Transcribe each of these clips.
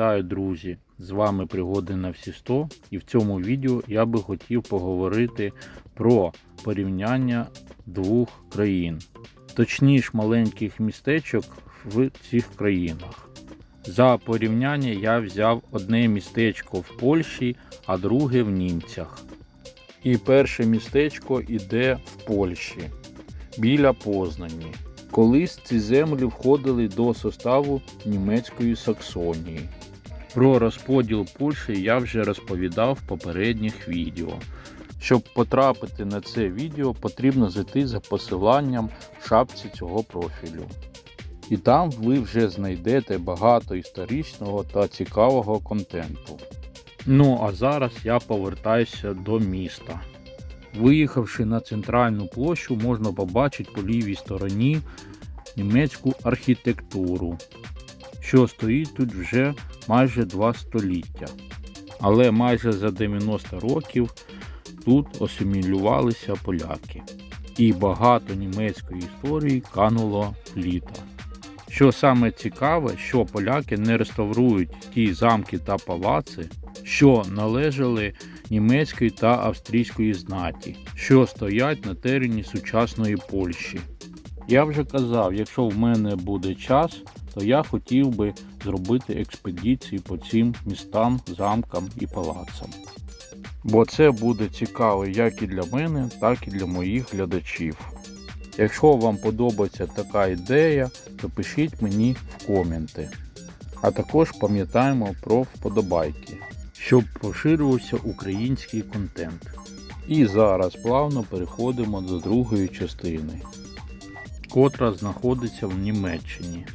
Вітаю, друзі! З вами пригоди на всі 100 і в цьому відео я би хотів поговорити про порівняння двох країн, точніше маленьких містечок в цих країнах. За порівняння я взяв одне містечко в Польщі, а друге в німцях. І перше містечко іде в Польщі біля Познані. Колись ці землі входили до составу німецької Саксонії. Про розподіл Польщі я вже розповідав в попередніх відео. Щоб потрапити на це відео, потрібно зайти за посиланням в шапці цього профілю. І там ви вже знайдете багато історичного та цікавого контенту. Ну а зараз я повертаюся до міста. Виїхавши на центральну площу, можна побачити по лівій стороні німецьку архітектуру, що стоїть тут вже майже два століття. Але майже за 90 років тут асимілювалися поляки. І багато німецької історії кануло в літо. Що саме цікаве, що поляки не реставрують ті замки та палаци, що належали німецької та австрійської знаті, що стоять на терені сучасної Польщі. Я вже казав, якщо в мене буде час, то я хотів би зробити експедиції по цим містам, замкам і палацам. Бо це буде цікаво як і для мене, так і для моїх глядачів. Якщо вам подобається така ідея, то пишіть мені в коменти. А також пам'ятаємо про вподобайки, щоб поширювався український контент. І зараз плавно переходимо до другої частини, котра знаходиться в Німеччині.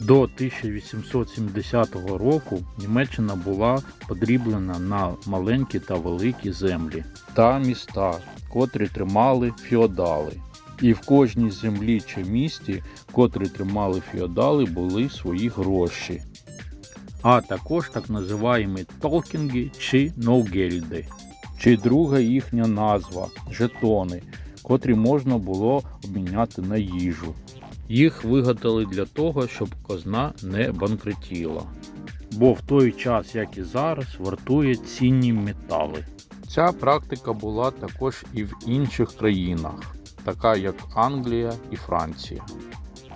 До 1870 року Німеччина була подріблена на маленькі та великі землі та міста, котрі тримали феодали. І в кожній землі чи місті, котрі тримали феодали, були свої гроші. А також так називаємо толкінги чи ноугельди, чи друга їхня назва жетони, котрі можна було обміняти на їжу. Їх вигадали для того, щоб казна не банкрутіла. Бо в той час, як і зараз, вартує цінні метали. Ця практика була також і в інших країнах, така як Англія і Франція.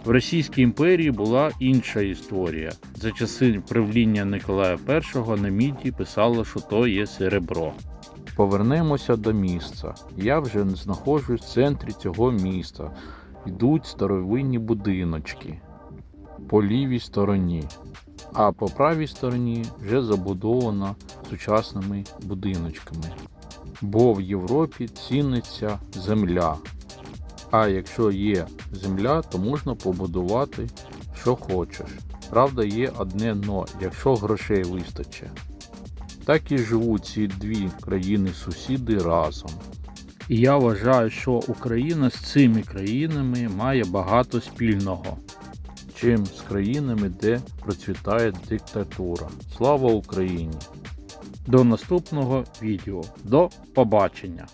В Російській імперії була інша історія. За часи правління Николая І на міді писало, що то є серебро. Повернемося до місця. Я вже знаходжусь в центрі цього міста. Йдуть старовинні будиночки по лівій стороні, а по правій стороні вже забудовано сучасними будиночками. Бо в Європі ціниться земля. А якщо є земля, то можна побудувати що хочеш. Правда, є одне но, якщо грошей вистачить. Так і живуть ці дві країни-сусіди разом. І я вважаю, що Україна з цими країнами має багато спільного, чим з країнами, де процвітає диктатура. Слава Україні! До наступного відео. До побачення!